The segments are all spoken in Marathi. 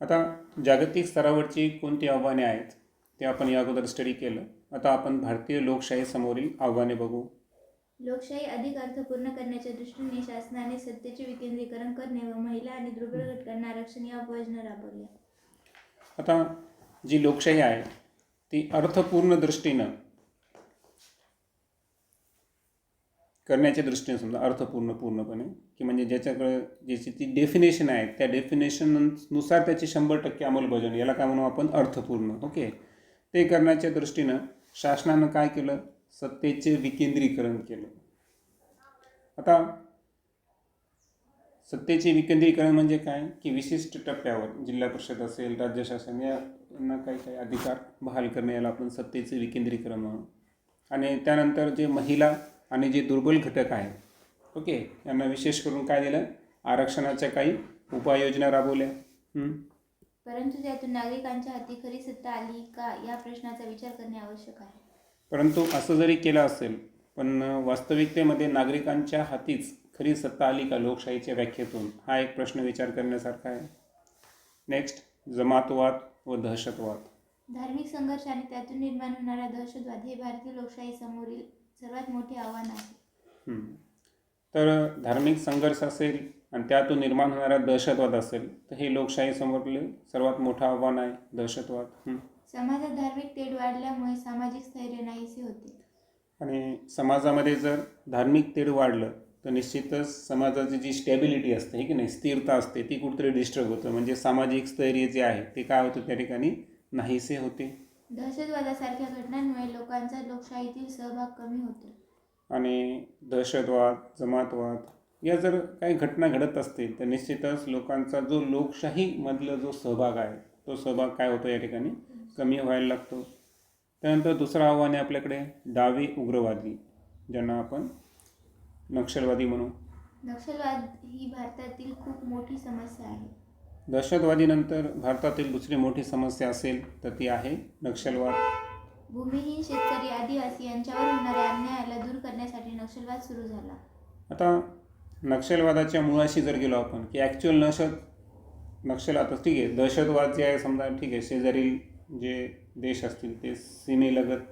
आता जागतिक स्तरावरची कोणती आव्हाने आहेत ते आपण या अगोदर स्टडी केलं. आता आपण भारतीय लोकशाही समोरील आव्हाने बघू. लोकशाही अधिक अर्थपूर्ण करण्याच्या दृष्टीने शासनाने सत्तेचे विकेंद्रीकरण करणे व महिला आणि दुर्बल घटकांना आरक्षण या योजना राबवल्या. आता जी लोकशाही आहे ती अर्थपूर्ण दृष्टीनं करण्याच्या दृष्टीने समजा अर्थपूर्ण पूर्णपणे की म्हणजे ज्याच्याकडे ज्याची ती डेफिनेशन आहे त्या डेफिनेशननुसार त्याची शंभर टक्के अंमलबजावणी याला काय म्हणू आपण अर्थपूर्ण ओके? ते करण्याच्या दृष्टीनं शासनानं काय केलं? सत्तेचे विकेंद्रीकरण केलं. आता सत्तेचे विकेंद्रीकरण म्हणजे काय? की विशिष्ट टप्प्यावर जिल्हा परिषद असेल राज्य शासन यांना काही काही अधिकार बहाल करणे याला आपण सत्तेचे विकेंद्रीकरण म्हणू. आणि त्यानंतर जे महिला आणि जे दुर्बल घटक आहेत ओके यांना विशेष करून काय दिलं? आरक्षणाच्या काही उपाययोजना राबवल्या? परंतु त्यातून नागरिकांच्या हाती खरी सत्ता आली का या प्रश्नाचा विचार करणे आवश्यक आहे. परंतु असं जरी केलं असेल पण वास्तविकतेमध्ये नागरिकांच्या हातीच खरी सत्ता आली का लोकशाहीच्या व्याख्येतून हा एक प्रश्न विचार करण्यासारखा आहे. नेक्स्ट जमातवाद व दहशतवाद. धार्मिक संघर्ष आणि त्यातून निर्माण होणारा दहशतवाद हे भारतीय लोकशाही समोरील सर्वात मोठे आव्हान आहे. तर धार्मिक संघर्ष असेल आणि त्यातून निर्माण होणारा दहशतवाद असेल तर हे लोकशाहीसमोरले सर्वात मोठं आव्हान आहे दहशतवाद. समाजात धार्मिक तेढ वाढल्यामुळे सामाजिक स्थैर्य नाहीसे होते. आणि समाजामध्ये जर धार्मिक तेढ वाढलं तर निश्चितच समाजाची जी स्टॅबिलिटी असते हे की नाही स्थिरता असते ती कुठेतरी डिस्टर्ब होतं. म्हणजे सामाजिक स्थैर्य जे आहे ते काय होतं त्या ठिकाणी नाहीसे होते. दहशतवादासारख्या घटनांमुळे लोकांचा लोकशाहीतील सहभाग कमी होतो. आणि दहशतवाद जमातवाद या जर काही घटना घडत असतील तर निश्चितच लोकांचा जो लोकशाहीमधला जो सहभाग आहे तो सहभाग काय होतो या ठिकाणी? कमी व्हायला लागतो. त्यानंतर दुसरं आव्हान आहे आपल्याकडे डावी उग्रवादी ज्यांना आपण नक्षलवादी म्हणू. नक्षलवाद ही भारतातील खूप मोठी समस्या आहे. दहशतवादीनंतर भारतातील दुसरी मोठी समस्या असेल तर ती आहे नक्षलवाद. भूमिहीन शेतकरी आदिवासी यांच्यावर होणाऱ्या अन्यायाला दूर करण्यासाठी नक्षलवाद सुरू झाला. आता नक्षलवादाच्या मुळाशी जर गेलो आपण की ॲक्च्युअल नशत नक्षल आता ठीक आहे दहशतवाद जे आहे समजा ठीक आहे शेजारील जे देश असतील ते सीमेलगत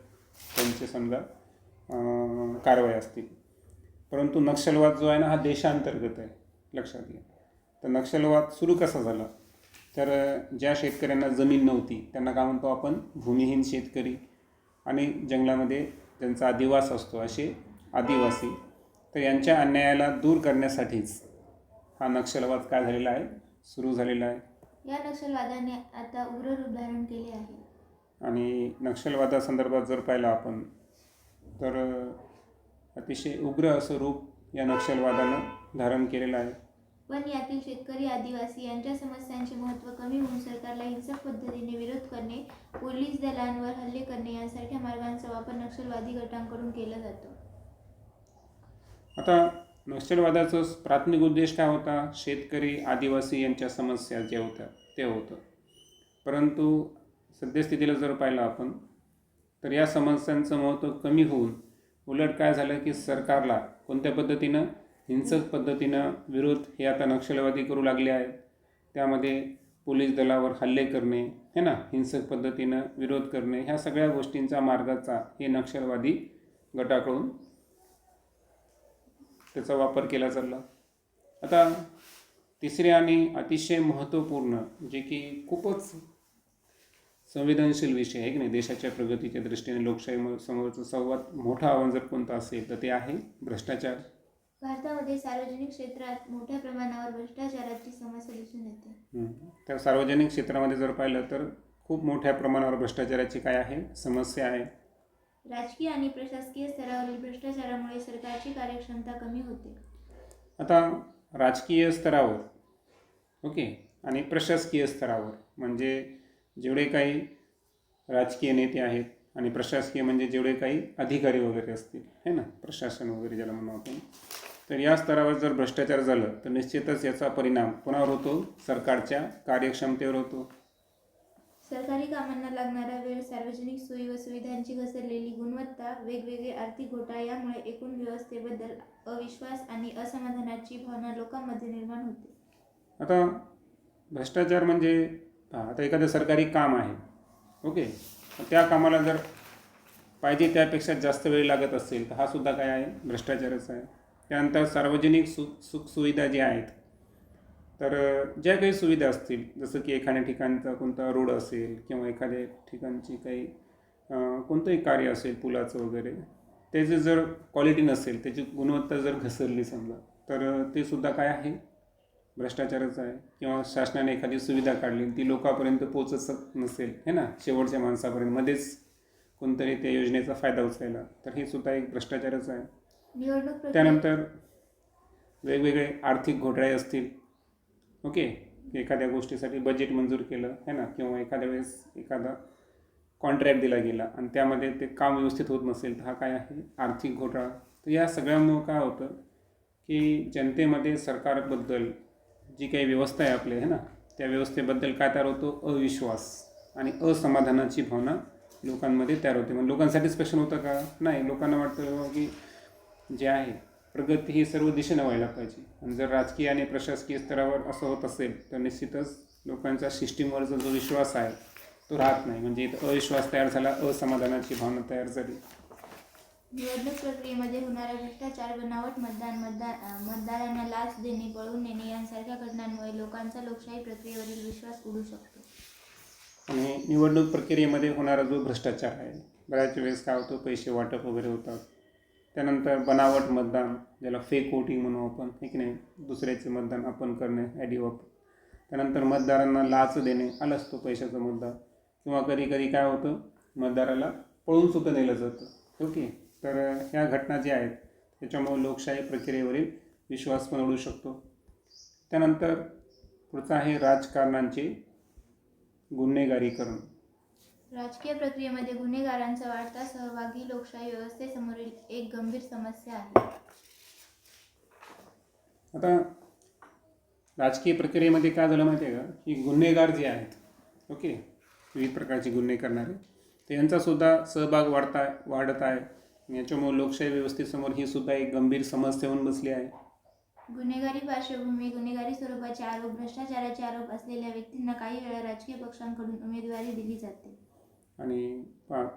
त्यांचे समजा कारवाई असतील. परंतु नक्षलवाद जो आहे ना हा देशांतर्गत आहे लक्षात घ्या. तर नक्षलवाद सुरू कसा झाला? तर ज्या शेतकऱ्यांना जमीन नव्हती त्यांना काय म्हणतो आपण? भूमिहीन शेतकरी. आणि जंगलामध्ये ज्यांचा अधिवास असतो असे आदिवासी. तर यांच्या अन्यायाला दूर करण्यासाठीच हा नक्षलवाद काय झालेला आहे? सुरू झालेला आहे. या नक्षलवादाने आता उग्र रूप धारण केले आहे. आणि नक्षलवादासंदर्भात जर पाहिलं आपण तर अतिशय उग्र असं रूप या नक्षलवादानं धारण केलेलं आहे. पण यातील शेतकरी आदिवासी यांच्या समस्यांचे महत्त्व कमी होऊन सरकारला हिंसक पद्धतीने विरोध करणे पोलीस दलांवर हल्ले करणे यांसारख्या मार्गांचा वापर नक्षलवादी गटांकडून केला जातो. आता नक्षलवादाचा प्राथमिक उद्देश काय होता? शेतकरी आदिवासी यांच्या समस्या ज्या होत्या ते होतं परंतु सद्यस्थितीला जर पाहिलं आपण तर या समस्यांचं महत्त्व कमी होऊन उलट काय झालं की सरकारला कोणत्या पद्धतीनं हिंसक पद्धतीनं विरोध हे आता नक्षलवादी करू लागले आहेत. त्यामध्ये पोलीस दलावर हल्ले करणे हे ना? हिंसक पद्धतीनं विरोध करणे ह्या सगळ्या गोष्टींचा मार्गाचा हे नक्षलवादी गटाकडून त्याचा वापर केला चालला. आता तिसरे आणि अतिशय महत्त्वपूर्ण जे की खूपच संवेदनशील विषय आहे की नाही? देशाच्या प्रगतीच्या दृष्टीने लोकशाही समोरचं सर्वात मोठं आव्हान जर कोणतं असेल तर ते आहे भ्रष्टाचार. भारतामध्ये सार्वजनिक क्षेत्रात मोठ्या प्रमाणावर भ्रष्टाचाराची समस्या दिसून येते. त्या सार्वजनिक क्षेत्रामध्ये जर पाहिलं तर खूप मोठ्या प्रमाणावर भ्रष्टाचाराची काय आहे? समस्या आहे. राजकीय आणि प्रशासकीय स्तरावरील भ्रष्टाचारामुळे सरकारची कार्यक्षमता कमी होते. आता राजकीय स्तरावर ओके आणि प्रशासकीय स्तरावर म्हणजे जेवढे काही राजकीय नेते आहेत आणि प्रशासकीय म्हणजे जेवढे काही अधिकारी वगैरे असतील है ना? प्रशासन वगैरे ज्याला म्हणू आपण. तर या स्तरावर जर भ्रष्टाचार झालं तर निश्चितच याचा परिणाम कोणावर होतो सरकारच्या कार्यक्षमतेवर होतो. सरकारी कामांना लागणारा वेळ सार्वजनिक सोयी व सुविधांची घसरलेली गुणवत्ता वेगवेगळे आर्थिक घोटाळे यामुळे एकूण व्यवस्थेबद्दल अविश्वास आणि असमाधानाची भावना लोकांमध्ये निर्माण होते. आता भ्रष्टाचार म्हणजे आता एखादं सरकारी काम आहे ओके त्या कामाला जर पाहिजे त्यापेक्षा जास्त वेळ लागत असेल तर हा सुद्धा काय आहे? भ्रष्टाचारच आहे. त्यानंतर सार्वजनिक सु सुखसुविधा ज्या आहेत तर ज्या काही सुविधा असतील जसं की एखाद्या ठिकाणचा कोणता रोड असेल किंवा एखाद्या ठिकाणची काही कोणतंही कार्य असेल पुलाचं वगैरे त्याची जर क्वालिटी नसेल त्याची गुणवत्ता जर घसरली समजा तर ते सुद्धा काय आहे? भ्रष्टाचारच आहे. किंवा शासनाने एखादी सुविधा काढली ती लोकांपर्यंत पोचत नसेल हे ना? शेवटच्या माणसापर्यंत मध्येच कोणतरी त्या योजनेचा फायदा उचलायला तर हे सुद्धा एक भ्रष्टाचारच आहे. निवडणूक त्यानंतर वेगवेगळे आर्थिक घोटाळे असतील. ओके? एखाद्या गोष्टीसाठी बजेट मंजूर केलं है ना? किंवा एखाद्या वेळेस एखादा कॉन्ट्रॅक्ट दिला गेला आणि त्यामध्ये ते काम व्यवस्थित होत नसेल तर हा काय आहे? आर्थिक घोटाळा. तर या सगळ्यामुळं काय होतं की जनतेमध्ये सरकारबद्दल जी काही व्यवस्था आहे आपली है ना? त्या व्यवस्थेबद्दल काय तयार होतो? अविश्वास आणि असमाधानाची भावना लोकांमध्ये तयार होते. मग लोकांना सॅटिस्फॅक्शन होतं का? नाही. लोकांना वाटतं की जे आहे प्रगती ही सर्व दिशेनं व्हायला पाहिजे. आणि जर राजकीय आणि प्रशासकीय स्तरावर असं होत असेल तर निश्चितच लोकांचा सिस्टीमवरचा जो विश्वास आहे तो राहत नाही. म्हणजे इथं अविश्वास तयार झाला असमाधानाची भावना तयार झाली. निवडणूक प्रक्रियेमध्ये होणारा भ्रष्टाचार बनावट मतदान मतदार मतदारांना लाच देणे पळवून नेणे यांसारख्या घटनांमुळे लोकांचा लोकशाही प्रक्रियेवरील विश्वास उडू शकतो. आणि निवडणूक प्रक्रियेमध्ये होणारा जो भ्रष्टाचार आहे बऱ्याच वेळेस काय होतं पैसे वाटप वगैरे होतात. त्यानंतर बनावट मतदान ज्याला फेक वोटिंग म्हणू आपण हे की नाही? दुसऱ्याचे मतदान आपण करणे ॲडिओप त्यानंतर मतदारांना लाच देणे आलाच असतो पैशाचा मुद्दा. किंवा कधी कधी काय होतं मतदाराला पळून सुद्धा नेलं जातं. ओके? तर ह्या घटना ज्या आहेत त्याच्यामुळे लोकशाही प्रक्रियेवरील विश्वास पण उडू शकतो. त्यानंतर पुढचं आहे राजकारणांचे गुन्हेगारीकरण. राजकीय प्रक्रियेमध्ये गुन्हेगारांचा वाढता सहभाग ही लोकशाही व्यवस्थेसमोरील एक गंभीर समस्या आहे. आता राजकीय प्रक्रियेमध्ये काय झालं माहिती आहे का? की गुन्हेगार जे आहेत ओके विविध प्रकारचे गुन्हे करणारे तर यांचासुद्धा सहभाग वाढता वाढत आहे. याच्यामुळे लोकशाही व्यवस्थेसमोर ही सुद्धा एक गंभीर समस्या होऊन बसली आहे. गुन्हेगारी पार्श्वभूमी गुन्हेगारी स्वरूपाचे आरोप भ्रष्टाचाराचे आरोप असलेल्या व्यक्तींना काही वेळा राजकीय पक्षांकडून उमेदवारी दिली जाते. आणि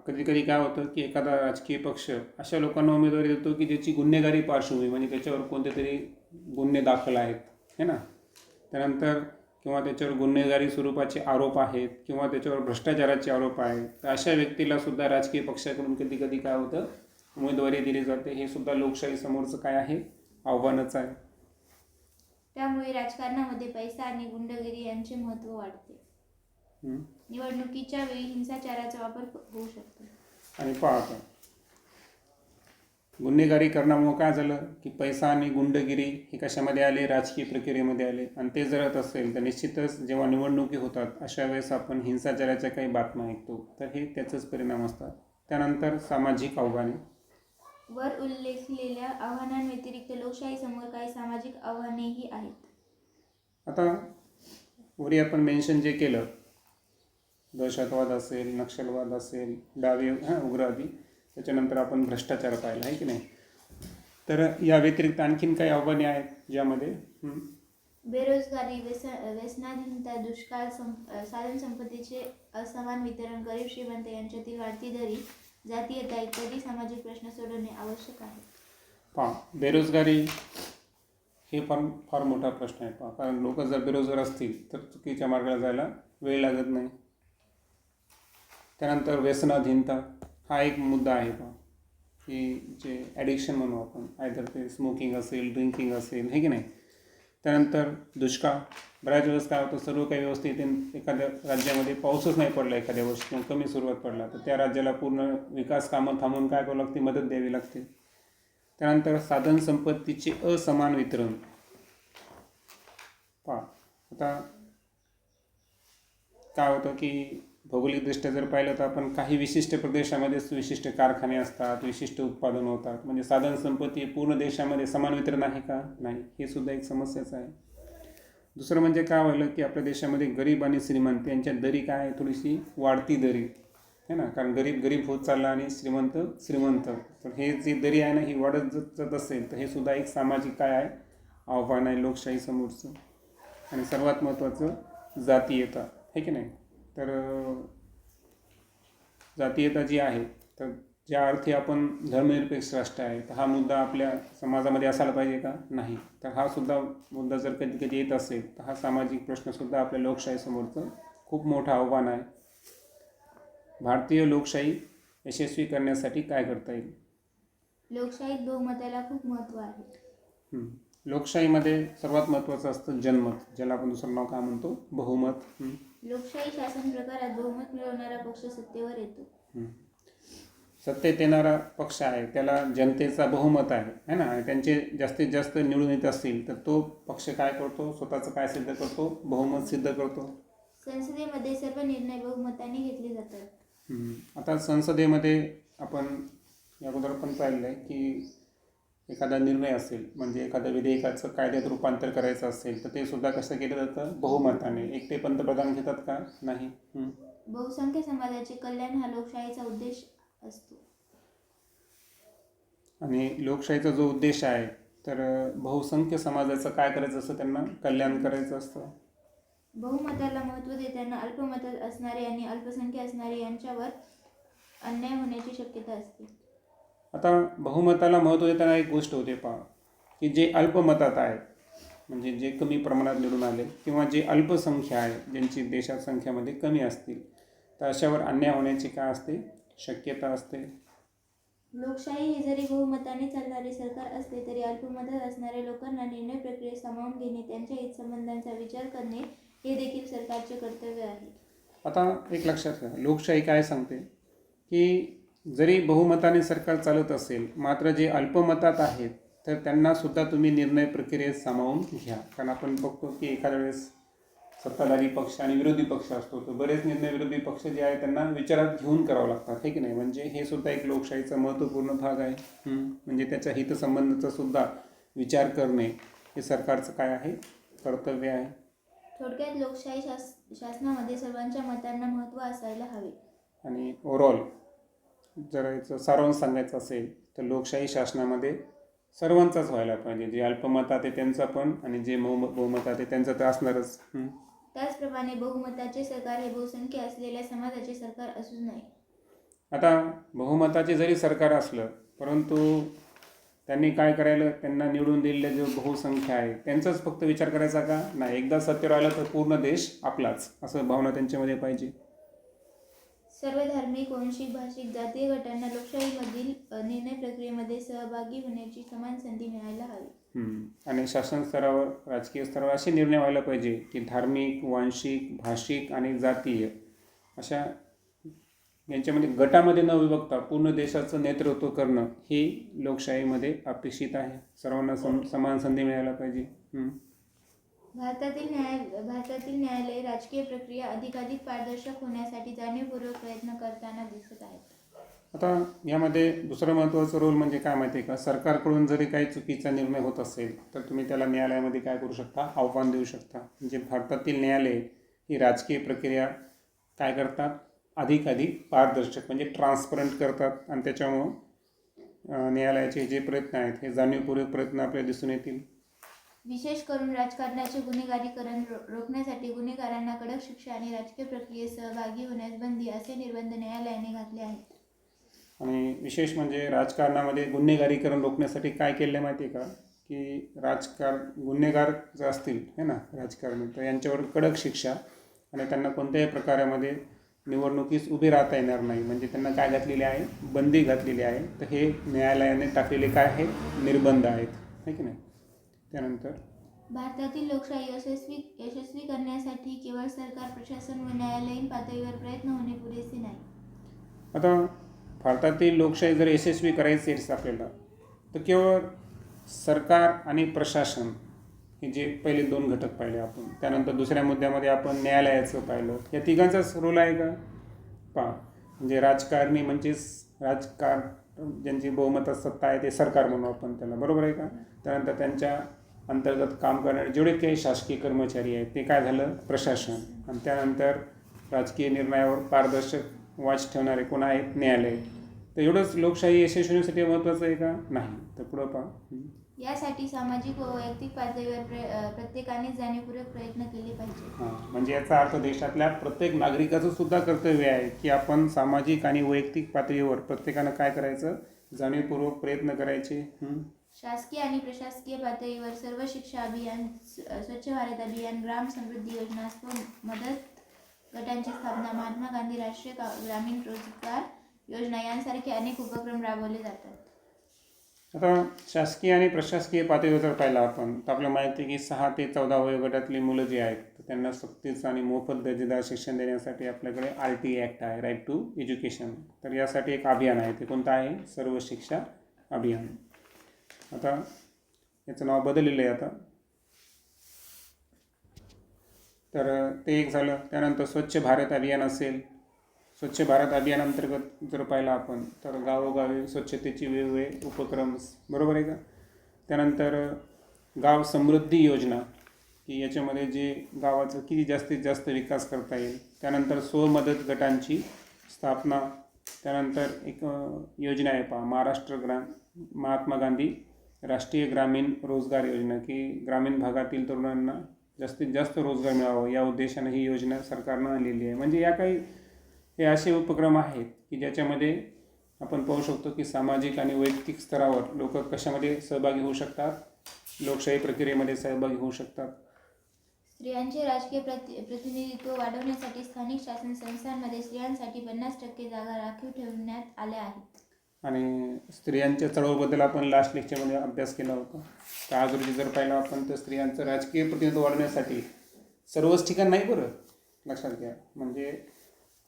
कधी कधी काय होतं की एखादा राजकीय पक्ष अशा लोकांना उमेदवारी देतो की ज्याची गुन्हेगारी पार्श्वभूमी म्हणजे त्याच्यावर कोणते तरी गुन्हे दाखल आहेत है ना? त्यानंतर किंवा त्याच्यावर गुन्हेगारी स्वरूपाचे आरोप आहेत किंवा त्याच्यावर भ्रष्टाचाराचे आरोप आहेत तर अशा व्यक्तीला सुद्धा राजकीय पक्षाकडून कधी कधी काय होतं उमेदवारी दिली जाते. हे सुद्धा लोकशाही समोरचं काय आहे? आव्हानच आहे. त्यामुळे राजकारणामध्ये पैसा आणि गुंडगिरी यांचे महत्त्व वाढते. निवडणुकीच्या वेळी हिंसाचाराचा वापर होऊ शकतो. आणि पाहता. गुन्हेगारी करण्यामुळं काय झालं? की पैसा आणि गुंडगिरी हे कशामध्ये आले? राजकीय प्रक्रियेमध्ये आले. आणि ते जर असेल तर निश्चितच जेव्हा निवडणुकी होतात अशा वेळेस आपण हिंसाचाराच्या काही बातम्या ऐकतो. तर हे त्याचेच परिणाम असतात. त्यानंतर सामाजिक आव्हाने. वर उल्लेखलेल्या आव्हानांव्यतिरिक्त लोकशाहीसमोर काही सामाजिक आव्हानेही आहेत. आता वरी आपण मेन्शन जे केलं दहशतवाद असेल नक्षलवाद असेल डावे हां उग्रवादी त्याच्यानंतर आपण भ्रष्टाचार पाहिला आहे की नाही? तर या व्यतिरिक्त आणखीन काही आव्हाने आहेत ज्यामध्ये बेरोजगारी व्यस व्यसनाधीनता दुष्काळ सं साधन संपत्तीचे असमान वितरण गरीब श्रीमंत यांच्यातील वाढती दरी जातीयता इत्यादी सामाजिक प्रश्न सोडवणे आवश्यक आहे. पहा बेरोजगारी हे फार फार मोठा प्रश्न आहे पहा. कारण लोक जर बेरोजगार असतील तर चुकीच्या मार्गाला जायला वेळ लागत नाही. त्यानंतर व्यसनाधीनता हा एक मुद्दा आहे का की जे ॲडिक्शन म्हणू आपण आयदर ते स्मोकिंग असेल ड्रिंकिंग असेल हे की नाही? त्यानंतर दुष्काळ. बऱ्याच वेळेस काय होतं सर्व काही व्यवस्थित एखाद्या राज्यामध्ये पाऊसच नाही पडला एखाद्या वर्षी किंवा कमी सुरुवात पडला. तर त्या राज्याला पूर्ण विकास कामं थांबून काय करावं लागते? मदत द्यावी लागते. त्यानंतर साधन संपत्तीचे असमान वितरण. पहा आता काय होतं की भौगोलिकदृष्ट्या जर पाहिलं तर आपण काही विशिष्ट प्रदेशामध्येच विशिष्ट कारखाने असतात विशिष्ट उत्पादन होतात. म्हणजे साधन संपत्ती पूर्ण देशामध्ये समान वितरण आहे का? नाही. हे सुद्धा एक समस्याच आहे. दुसरं म्हणजे काय व्हायलं की आपल्या देशामध्ये गरीब आणि श्रीमंत यांच्या दरी काय आहे? थोडीशी वाढती दरी. है ना? कारण गरीब गरीब होत चालला आणि श्रीमंत श्रीमंत. तर हे जी दरी आहे ना ही वाढत जात असेल तर हे सुद्धा एक सामाजिक काय आहे? आव्हान आहे लोकशाही समोरचं आणि सर्वात महत्त्वाचं जातीयता. आहे की नाही? तर जातीयता जी आहे तर ज्या अर्थी आपण धर्मनिरपेक्ष राष्ट्र आहे तर हा मुद्दा आपल्या समाजामध्ये असायला पाहिजे का? नाही. तर हा सुद्धा मुद्दा जर कधी कधी येत असेल तर हा सामाजिक प्रश्नसुद्धा आपल्या लोकशाहीसमोरचं खूप मोठं आव्हान आहे. भारतीय लोकशाही यशस्वी करण्यासाठी काय करता येईल? लोकशाहीत बहुमताला खूप महत्त्व आहे. लोकशाहीमध्ये सर्वात महत्त्वाचं असतं जनमत ज्याला आपण दुसरं नाव काय म्हणतो? बहुमत. लोकशाही शासन प्रकारात बहुमत मिळवणारा पक्ष सत्तेवर येतो. सत्तेत येणारा पक्ष आहे त्याला जनतेचा बहुमत आहे है ना? आणि त्यांचे जास्तीत जास्त निवडून येत असतील तर तो पक्ष काय करतो? स्वतःचं काय सिद्ध करतो? बहुमत सिद्ध करतो. संसदेमध्ये सर्व निर्णय बहुमताने घेतले जातात. हं. आता संसदेमध्ये आपण या अगोदर पण पाहिलेलं आहे की एखादा निर्णय असेल म्हणजे एखाद्या विधेयकाचं कायद्यात रूपांतर करायचं असेल तर ते सुद्धा कसं केलं जातं? बहुमताने. एकटे पंतप्रधान घेतात का? नाही. बहुसंख्य समाजाचे कल्याण हा लोकशाहीचा उद्देश असतो. आणि लोकशाहीचा जो उद्देश आहे तर बहुसंख्य समाजाचं काय करायचं असतं त्यांना? कल्याण करायचं असतं. बहुमताला महत्त्व देताना अल्पमतात असणारे आणि अल्पसंख्य असणारे यांच्यावर अन्याय होण्याची शक्यता असते. आता बहुमताला महत्त्व देताना एक गोष्ट होते पहा की जे अल्पमतात आहे म्हणजे जे कमी प्रमाणात निवडून आले किंवा जे अल्पसंख्या आहे ज्यांची देशात संख्यामध्ये कमी असतील तर अशावर अन्याय होण्याची काय असते? शक्यता असते. लोकशाही ही जरी बहुमताने चालणारे सरकार असले तरी अल्पमतात असणाऱ्या लोकांना निर्णय प्रक्रियेत सामावून घेणे त्यांच्या हितसंबंधांचा विचार करणे हे देखील सरकारचे कर्तव्य आहे. आता एक लक्षात घ्या लोकशाही काय सांगते? की जरी बहुमताने सरकार चालत असेल मात्र जे अल्पमतात आहेत तर त्यांना सुद्धा तुम्ही निर्णय प्रक्रियेत सामावून घ्या. कारण आपण बघतो की एखाद्या वेळेस सत्ताधारी पक्ष आणि विरोधी पक्ष असतो तर बरेच निर्णय विरोधी पक्ष जे आहे त्यांना विचारात घेऊन करावं लागतात हे की नाही? म्हणजे हे सुद्धा एक लोकशाहीचा महत्त्वपूर्ण भाग आहे. म्हणजे त्याच्या हितसंबंधाचा सुद्धा विचार करणे हे सरकारचं काय आहे? कर्तव्य आहे. थोडक्यात लोकशाही शास शासनामध्ये सर्वांच्या मतांना महत्त्व असायला हवे. आणि ओव्हरऑल जर याचं सारांश सांगायचं असेल तर लोकशाही शासनामध्ये सर्वांचाच व्हायला पाहिजे. जे अल्पमतात आहे त्यांचा पण आणि जे बहुम बहुमतात आहे त्यांचं तर असणारच. त्याचप्रमाणे बहुमताचे सरकार हे बहुसंख्य असलेल्या समाजाचे सरकार असू नये आता बहुमताचे जरी सरकार असलं परंतु त्यांनी काय करायला? त्यांना निवडून दिलेल्या जो बहुसंख्या आहे त्यांचाच फक्त विचार करायचा का? नाही एकदा सत्तेवर आलं तर पूर्ण देश आपलाच. असं भावना त्यांच्यामध्ये पाहिजे. सर्व धार्मिक वंशिक भाषिक जातीय गटांना लोकशाहीमधील निर्णय प्रक्रियेमध्ये सहभागी होण्याची समान संधी मिळायला हवी. आणि शासन स्तरावर राजकीय स्तरावर असे निर्णय व्हायला पाहिजे की धार्मिक वांशिक भाषिक आणि जातीय अशा यांच्यामध्ये गटामध्ये न विभक्ता पूर्ण देशाचं नेतृत्व करणं ही लोकशाहीमध्ये अपेक्षित आहे सर्वांना सम समान संधी मिळायला पाहिजे. भारतातील न्याय भारतातील न्यायालय राजकीय प्रक्रिया अधिकाधिक पारदर्शक होण्यासाठी जाणीवपूर्वक प्रयत्न करताना दिसत आहेत. आता यामध्ये दुसरं महत्त्वाचं रोल म्हणजे काय माहिती आहे का? सरकारकडून जरी काही चुकीचा निर्णय होत असेल तर तुम्ही त्याला न्यायालयामध्ये काय करू शकता? आव्हान देऊ शकता. म्हणजे भारतातील न्यायालय ही राजकीय प्रक्रिया काय करतात? अधिक अधिक पारदर्शक म्हणजे ट्रान्सपरंट करतात. आणि त्याच्यामुळं न्यायालयाचे जे प्रयत्न आहेत हे जाणीवपूर्वक प्रयत्न आपल्याला दिसून येतील. विशेष करून राजकारणाचे गुन्हेगारीकरण रो- रोखण्यासाठी गुन्हेगारांना कडक शिक्षा आणि राजकीय प्रक्रियेत सहभागी होण्यास बंदी असे निर्बंध न्यायालयाने घातले आहेत. आणि विशेष म्हणजे राजकारणामध्ये गुन्हेगारीकरण रोखण्यासाठी काय केलं आहे माहिती आहे का? की राजकार गुन्हेगार जे असतील है ना राजकारणी तर यांच्यावर कडक शिक्षा आणि त्यांना कोणत्याही प्रकारामध्ये निवडणुकीस उभे राहता येणार नाही. म्हणजे त्यांना काय घातलेले आहे? बंदी घातलेली आहे. तर हे न्यायालयाने टाकलेले काय आहेत? निर्बंध आहेत. है की नाही? त्यानंतर? भारतातील लोकशाही यशस्वी यशस्वी करण्यासाठी केवळ सरकार प्रशासन व न्यायालयीन पातळीवर प्रयत्न होणे पुरेसे नाही. आता भारतातील लोकशाही जर यशस्वी करायची असेल आपल्याला तर केवळ सरकार आणि प्रशासन हे जे पहिले दोन घटक पाहिले आपण त्यानंतर दुसऱ्या मुद्द्यामध्ये आपण न्यायालयाचं पाहिलं. या तिघांचाच रोल आहे का? पहा म्हणजे राजकारणी म्हणजेच राजकार ज्यांची बहुमतात सत्ता आहे ते सरकार म्हणू आपण त्याला बरोबर आहे का? त्यानंतर त्यांच्या अंतर्गत काम करणारे जेवढे काही शासकीय कर्मचारी आहेत ते काय झालं? प्रशासन. आणि त्यानंतर राजकीय निर्णयावर पारदर्शक वाच ठेवणारे कोण आहेत? न्यायालय. तर एवढंच लोकशाही यशस्वी होण्यासाठी महत्त्वाचं आहे का? नाही. तर पुढं पहा. यासाठी सामाजिक व वैयक्तिक पातळीवर प्रत्येकाने जाणीवपूर्वक प्रयत्न केले पाहिजे. हां. म्हणजे याचा अर्थ देशातल्या प्रत्येक नागरिकाचं सुद्धा कर्तव्य आहे की आपण सामाजिक आणि वैयक्तिक पातळीवर प्रत्येकानं काय करायचं? जाणीवपूर्वक प्रयत्न करायचे. हं? शासकीय आणि प्रशासकीय पातळीवर सर्व शिक्षा अभियान स्वच्छ भारत अभियान ग्राम समृद्धी योजना स्व मदत गटांची स्थापना महात्मा गांधी राष्ट्रीय ग्रामीण रोजगार योजना यांसारखे अनेक उपक्रम राबवले जातात. आता शासकीय आणि प्रशासकीय पातळीवर जर पाहिलं आपण तर आपल्याला माहिती आहे की सहा ते चौदा वयोगटातली मुलं जी आहेत तर त्यांना सक्तीचं आणि मोफत दर्जेदार शिक्षण देण्यासाठी आपल्याकडे आर टी ॲक्ट आहे राईट टू एज्युकेशन. तर यासाठी एक अभियान आहे ते कोणतं आहे? सर्व शिक्षा अभियान. आता याचं नाव बदललेलं आहे आता. तर ते एक झालं. त्यानंतर स्वच्छ भारत अभियान असेल. स्वच्छ भारत अभियानांतर्गत जर पाहिलं आपण तर गावोगावी स्वच्छतेची वेगवेगळे उपक्रम बरोबर आहे का? त्यानंतर गाव समृद्धी योजना की याच्यामध्ये जे गावाचं किती जास्तीत जास्त विकास करता येईल. त्यानंतर स्वमदत गटांची स्थापना. त्यानंतर एक योजना आहे पहा महाराष्ट्र ग्राम महात्मा गांधी राष्ट्रीय ग्रामीण रोजगार योजना की ग्रामीण भागातील तरुणांना जास्तीत जास्त रोजगार मिळावा या उद्देशानं ही योजना सरकारनं आणलेली आहे. म्हणजे या काही हे असे उपक्रम आहेत की ज्याच्यामध्ये आपण पाहू शकतो की सामाजिक आणि वैयक्तिक स्तरावर लोक कशामध्ये सहभागी होऊ शकतात? लोकशाही प्रक्रियेमध्ये सहभागी होऊ शकतात. स्त्रियांचे राजकीय प्रति प्रतिनिधित्व वाढवण्यासाठी स्थानिक शासन संस्थांमध्ये स्त्रियांसाठी पन्नास टक्के जागा राखीव ठेवण्यात आल्या आहेत. आणि स्त्रियांच्या चळवळीबद्दल आपण लास्ट लेक्चरमध्ये अभ्यास केला होता. तर आज रोजी जर पाहिलं आपण तर स्त्रियांचं राजकीय प्रतिनिधित्व वाढवण्यासाठी सर्वच ठिकाण नाही बरं? लक्षात घ्या. म्हणजे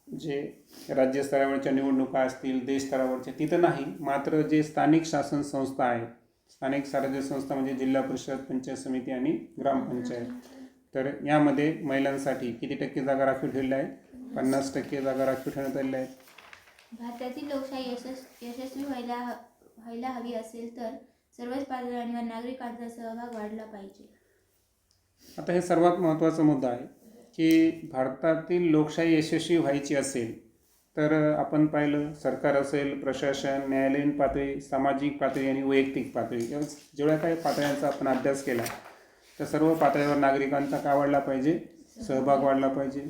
जे राज्यस्तरावरच्या निवडणुका असतील देश स्तरावरच्या तिथं नाही. मात्र जे स्थानिक शासन संस्था आहेत स्थानिक स्वराज्य संस्था म्हणजे जिल्हा परिषद पंचायत समिती आणि ग्रामपंचायत तर यामध्ये महिलांसाठी किती टक्के जागा राखीव ठेवल्या आहेत? पन्नास टक्के जागा राखीव ठेवण्यात आलेल्या आहेत. भारतातील लोकशाही यशस् यशस्वी व्हायला ह- व्हायला हवी असेल तर सर्वच पातळ्यांवर नागरिकांचा सहभाग वाढला पाहिजे. आता हे सर्वात महत्त्वाचा मुद्दा आहे की भारतातील लोकशाही यशस्वी व्हायची असेल तर आपण पाहिलं सरकार असेल प्रशासन न्यायालयीन पातळी सामाजिक पातळी आणि वैयक्तिक पातळी जेवढ्या काही पातळ्यांचा आपण अभ्यास केला तर सर्व पातळीवर नागरिकांचा का वाढला पाहिजे? सहभाग वाढला पाहिजे.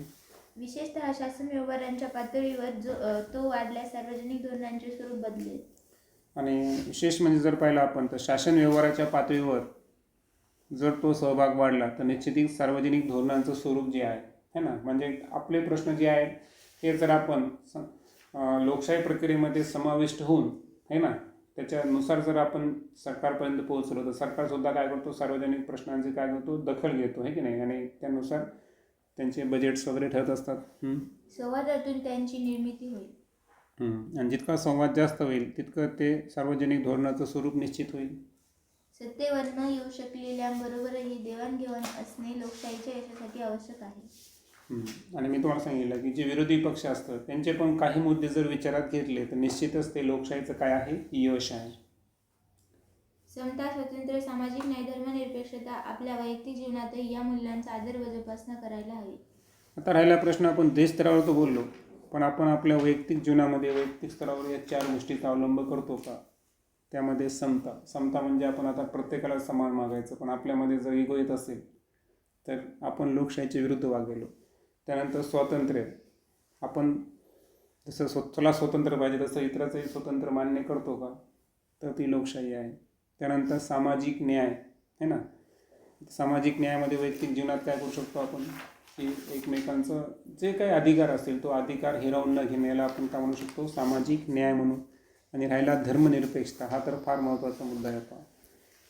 विशेषतः शासन व्यवहारांच्या पातळीवर जो तो वाढल्यास सार्वजनिक धोरणांचे स्वरूप बदलेल. आणि विशेष म्हणजे जर पाहिलं आपण तर शासन व्यवहाराच्या पातळीवर जर तो सहभाग वाढला तर निश्चितच सार्वजनिक धोरणांचं स्वरूप जे आहे है ना? म्हणजे आपले प्रश्न जे आहेत हे जर आपण लोकशाही प्रक्रियेमध्ये समाविष्ट होऊन है ना? त्याच्यानुसार जर आपण सरकारपर्यंत पोहोचलो तर सरकारसुद्धा काय करतो? सार्वजनिक प्रश्नांची काय करतो? दखल घेतो आहे की नाही? आणि त्यानुसार त्यांचे बजेट्स वगैरे ठरत असतात हं. संवादातून त्यांची निर्मिती होईल हं. आणि जितका संवाद जास्त होईल तितकं ते सार्वजनिक धोरणाचं स्वरूप निश्चित होईल सत्तेवर न येऊ शकलेल्यांबरोबरही देवाणघेवाण असणे लोकशाहीच्या यशासाठी आवश्यक आहे हं. आणि मी तुम्हाला सांगितलं की जे विरोधी पक्ष असतात त्यांचे पण काही मुद्दे जर विचारात घेतले तर निश्चितच ते लोकशाहीचं काय आहे यश आहे समता स्वातंत्र्य सामाजिक न्याय धर्मनिरपेक्षता आपल्या वैयक्तिक जीवनातही या मूल्यांचा आदर व जोपासना करायला हवी. आता राहिला प्रश्न आपण देश स्तरावर तर बोललो पण आपण आपल्या वैयक्तिक जीवनामध्ये वैयक्तिक स्तरावर या चार गोष्टीचा अवलंब करतो का? त्यामध्ये समता. समता म्हणजे आपण आता प्रत्येकाला समान मागायचं पण आपल्यामध्ये जर इगो येत असेल तर आपण लोकशाहीच्या विरुद्ध वागेलो. त्यानंतर स्वातंत्र्य. आपण जसं स्वतःला स्वतंत्र पाहिजे तसं इतराचंही स्वतंत्र मान्य करतो का? तर ती लोकशाही आहे. त्यानंतर सामाजिक न्याय है ना? सामाजिक न्यायामध्ये वैयक्तिक जीवनात काय करू शकतो आपण? की एकमेकांचं जे काही अधिकार असेल तो अधिकार हिरावून न घेणे याला आपण काय म्हणू शकतो? सामाजिक न्याय म्हणून. आणि राहिला धर्मनिरपेक्षता हा तर फार महत्त्वाचा मुद्दा आहे पहा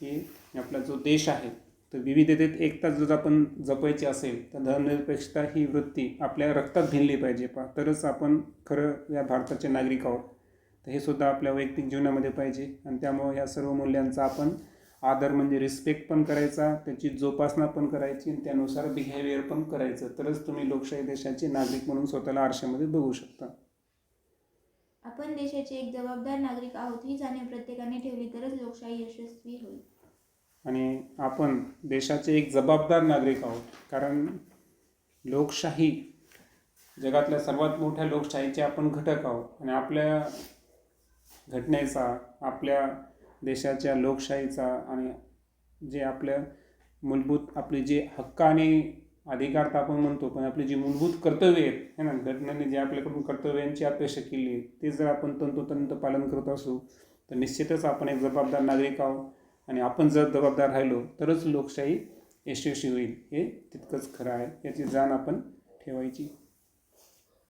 की आपला जो देश आहे तर विविधतेत एकता जर आपण जपायची असेल तर धर्मनिरपेक्षता ही वृत्ती आपल्या रक्तात भिनली पाहिजे पहा. तरच आपण खरं या भारताचे नागरिक आहोत. तर हे सुद्धा आपल्या वैयक्तिक जीवनामध्ये पाहिजे. आणि त्यामुळं या सर्व मूल्यांचा आपण आदर म्हणजे रिस्पेक्ट पण करायचा त्याची जोपासना पण करायची आणि त्यानुसार बिहेवियर पण करायचं. तरच तुम्ही लोकशाही देशाचे नागरिक म्हणून स्वतःला आरशामध्ये बघू शकता. आपण देशाचे एक जबाबदार नागरिक आहोत ही जाणीव प्रत्येकाने ठेवली तरच लोकशाही यशस्वी होईल. आणि आपण देशाचे एक जबाबदार नागरिक आहोत कारण लोकशाही जगातल्या सर्वात मोठ्या लोकशाहीचे आपण घटक आहोत. आणि आपल्या घटनेचा आपल्या देशाच्या लोकशाहीचा आणि जे आपल्या मूलभूत आपली जे हक्क आणि अधिकार तर आपण म्हणतो पण आपली जी मूलभूत कर्तव्य आहेत है ना घटनेने जे आपल्याकडून कर्तव्यांची अपेक्षा केली आहे ते जर आपण तंतोतंत पालन करत असू तर निश्चितच आपण एक जबाबदार नागरिक आहोत आणि आपण जर जबाबदार राहिलो तरच लोकशाही यशस्वी होईल हे तितकंच खरं आहे याची जाण आपण ठेवायची.